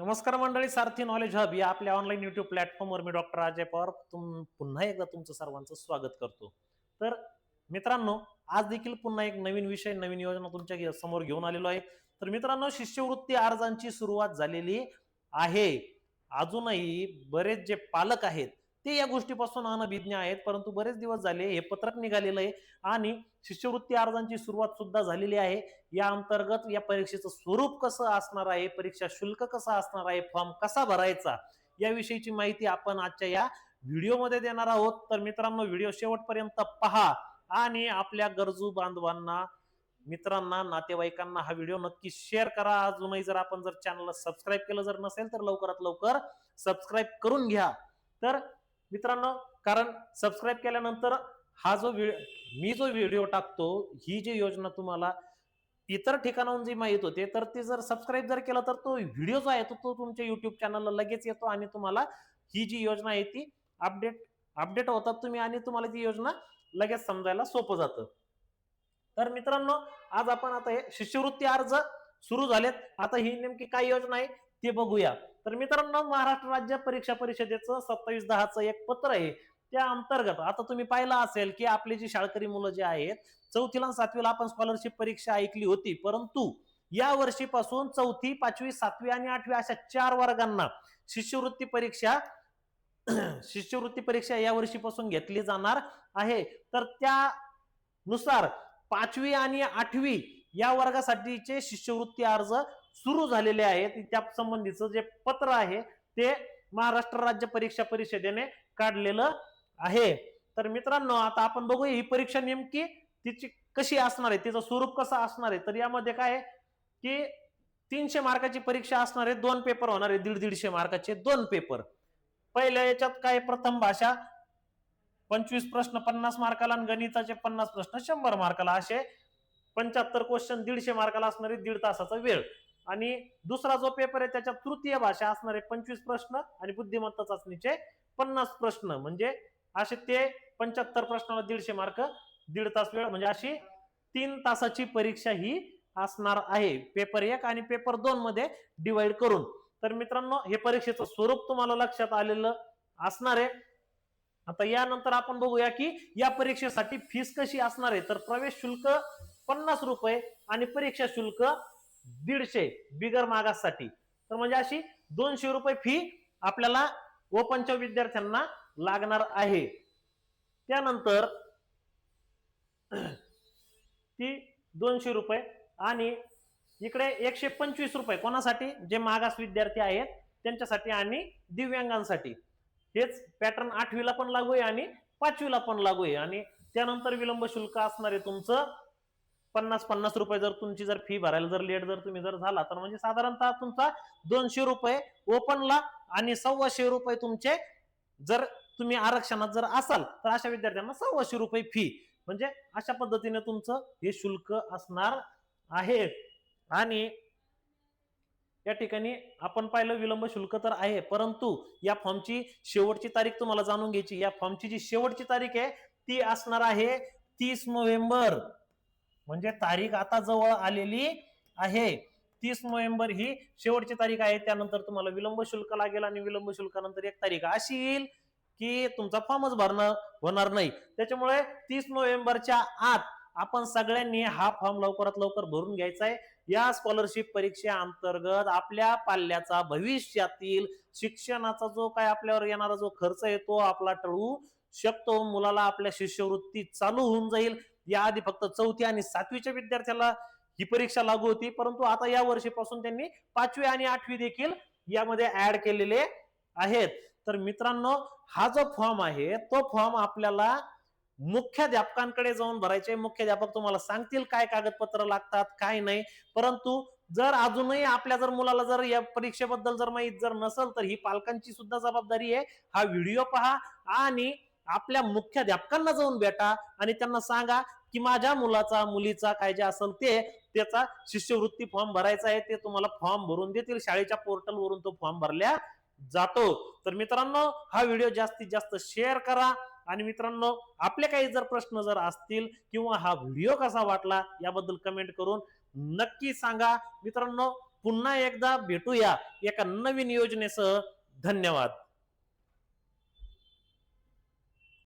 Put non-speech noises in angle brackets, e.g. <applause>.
नमस्कार मंडळी सारथी knowledge hub या आपल्या ऑनलाईन युट्यूब प्लॅटफॉर्मवर मी डॉक्टर अजय पवार तुम पुन्हा एकदा तुमचं सर्वांचं स्वागत करतो. तर मित्रांनो आज देखील पुन्हा एक नवीन विषय नवीन योजना तुमच्यासमोर घेऊन आलेलो आहे. तर मित्रांनो शिष्यवृत्ती अर्जांची सुरुवात झालेली आहे. अजूनही बरेच जे पालक आहेत ते या गोष्टीपासून अनभिज्ञ आहेत. परंतु बरेच दिवस झाले हे पत्रक निघालेलं आहे आणि शिष्यवृत्ती अर्जांची सुरुवात सुद्धा झालेली आहे. या अंतर्गत या परीक्षेचं स्वरूप कसं असणार आहे? परीक्षा शुल्क कसं असणार आहे? फॉर्म कसा भरायचा? याविषयीची माहिती आपण आजच्या या व्हिडिओमध्ये देणार आहोत. तर मित्रांनो व्हिडिओ शेवटपर्यंत पहा आणि आपल्या गरजू बांधवांना मित्रांना नातेवाईकांना हा व्हिडिओ नक्की शेअर करा. अजूनही जर आपण जर चॅनलला सबस्क्राईब केलं जर नसेल तर लवकरात लवकर सबस्क्राईब करून घ्या. तर मित्रांनो कारण सबस्क्राईब केल्यानंतर हा जो मी जो व्हिडिओ टाकतो ही जी योजना तुम्हाला इतर ठिकाणाहून जी माहीत होते तर ते जर सबस्क्राईब जर केलं तर तो व्हिडिओ जो आहे तो तो तुमच्या युट्यूब चॅनलला लगेच येतो आणि तुम्हाला ही जी योजना आहे ती अपडेट अपडेट होतात तुम्ही आणि तुम्हाला ती योजना लगेच समजायला सोपं जातं. तर मित्रांनो आज आपण आता हे शिष्यवृत्ती अर्ज सुरू झालेत. आता ही नेमकी काय योजना आहे ते बघूया. तर मित्रांनो महाराष्ट्र राज्य परीक्षा परिषदेचं सत्तावीस दहाचं एक पत्र आहे. त्या अंतर्गत आता तुम्ही पाहिलं असेल की आपली जी शाळकरी मुलं जे आहेत चौथीला आणि सातवीला आपण स्कॉलरशिप परीक्षा ऐकली होती. परंतु या वर्षीपासून चौथी पाचवी सातवी आणि आठवी अशा चार वर्गांना शिष्यवृत्ती परीक्षा <clears throat> शिष्यवृत्ती परीक्षा या वर्षीपासून घेतली जाणार आहे. तर त्यानुसार पाचवी आणि आठवी या वर्गासाठीचे शिष्यवृत्ती अर्ज सुरू झालेले आहेत त्या संबंधीचं जे पत्र आहे ते महाराष्ट्र राज्य परीक्षा परिषदेने काढलेलं आहे. तर मित्रांनो आता आपण बघूया ही परीक्षा नेमकी तिची कशी असणार आहे तिचं स्वरूप कसं असणार आहे. तर यामध्ये काय आहे की तीनशे मार्काची परीक्षा असणार आहे दोन पेपर होणार आहे दीड दीडशे मार्काचे दोन पेपर. पहिल्या याच्यात काय प्रथम भाषा पंचवीस प्रश्न पन्नास मार्काला आणि गणिताचे पन्नास प्रश्न शंभर मार्काला. असे पंच्याहत्तर क्वेश्चन दीडशे मार्काला असणारे दीड तासाचा वेळ. आणि दुसरा जो पेपर आहे त्याच्यात तृतीय भाषा असणार आहे पंचवीस प्रश्न आणि बुद्धिमत्ता चाचणीचे पन्नास प्रश्न. म्हणजे असे ते पंच्याहत्तर प्रश्नाला दीडशे मार्क दीड तास वेळ म्हणजे अशी तीन तासाची परीक्षा ही असणार आहे. पेपर एक आणि पेपर दोन मध्ये डिवाइड करून. तर मित्रांनो हे परीक्षेचं स्वरूप तुम्हाला लक्षात आलेलं असणार आहे. आता यानंतर आपण बघूया की या परीक्षेसाठी फीस कशी असणार आहे. तर प्रवेश शुल्क पन्नास रुपये आणि परीक्षा शुल्क दीडशे बिगर मागाससाठी. तर म्हणजे अशी दोनशे रुपये फी आपल्याला ओपनच्या विद्यार्थ्यांना लागणार आहे. त्यानंतर <clears throat> ती दोनशे रुपये आणि इकडे एकशे पंचवीस रुपये कोणासाठी? जे मागास विद्यार्थी आहेत त्यांच्यासाठी आणि दिव्यांगांसाठी. हेच पॅटर्न आठवीला पण लागू आहे आणि पाचवीला पण लागू आहे. आणि त्यानंतर विलंब शुल्क असणार आहे तुमचं पन्नास पन्नास रुपये जर तुमची जर फी भरायला जर लेट जर तुम्ही जर झाला तर म्हणजे साधारणतः तुमचा दोनशे रुपये ओपनला आणि सव्वाशे रुपये तुमचे जर तुम्ही आरक्षणात जर असाल तर अशा विद्यार्थ्यांना सव्वाशे रुपये फी म्हणजे अशा पद्धतीने तुमचं हे शुल्क असणार आहे. आणि या ठिकाणी आपण पाहिलं विलंब शुल्क तर आहे परंतु या फॉर्मची शेवटची तारीख तुम्हाला जाणून घ्यायची या फॉर्मची जी शेवटची तारीख आहे ती असणार आहे तीस नोव्हेंबर. म्हणजे तारीख आता जवळ आलेली आहे. तीस नोव्हेंबर ही शेवटची तारीख आहे. त्यानंतर तुम्हाला विलंब शुल्क लागेल आणि विलंब शुल्कानंतर एक तारीख अशी येईल की तुमचा फॉर्मच भरणं होणार नाही. त्याच्यामुळे तीस नोव्हेंबरच्या आत आपण सगळ्यांनी हा फॉर्म लवकरात लवकर भरून घ्यायचा आहे. या स्कॉलरशिप परीक्षा अंतर्गत आपल्या पाल्याचा भविष्यातील शिक्षणाचा जो काय आपल्यावर येणारा जो खर्च आहे तो आपला टळू शकतो. मुलाला आपल्या शिष्यवृत्ती चालू होऊन जाईल. याआधी फक्त चौथी आणि सातवीच्या विद्यार्थ्याला ही परीक्षा लागू होती. परंतु आता या वर्षीपासून त्यांनी पाचवी आणि आठवी देखील यामध्ये ऍड केलेले आहेत. तर मित्रांनो हा जो फॉर्म आहे तो फॉर्म आपल्याला मुख्याध्यापकांकडे जाऊन भरायचे. मुख्याध्यापक तुम्हाला सांगतील काय कागदपत्र लागतात काय नाही. परंतु जर अजूनही आपल्या जर मुलाला जर या परीक्षेबद्दल जर माहीत जर नसेल तर ही पालकांची सुद्धा जबाबदारी आहे. हा व्हिडिओ पहा आणि आपल्या मुख्याध्यापकांना जाऊन भेटा आणि त्यांना सांगा की माझ्या मुलाचा मुलीचा काय जे असेल ते त्याचा शिष्यवृत्ती फॉर्म भरायचा आहे ते तुम्हाला फॉर्म भरून देतील. शाळेच्या पोर्टलवरून तो फॉर्म भरल्या जातो. तर मित्रांनो हा व्हिडिओ जास्तीत जास्त शेअर करा. आणि मित्रांनो आपले काही जर प्रश्न जर असतील किंवा हा व्हिडिओ कसा वाटला याबद्दल कमेंट करून नक्की सांगा. मित्रांनो पुन्हा एकदा भेटूया एका नवीन योजनेसह. धन्यवाद.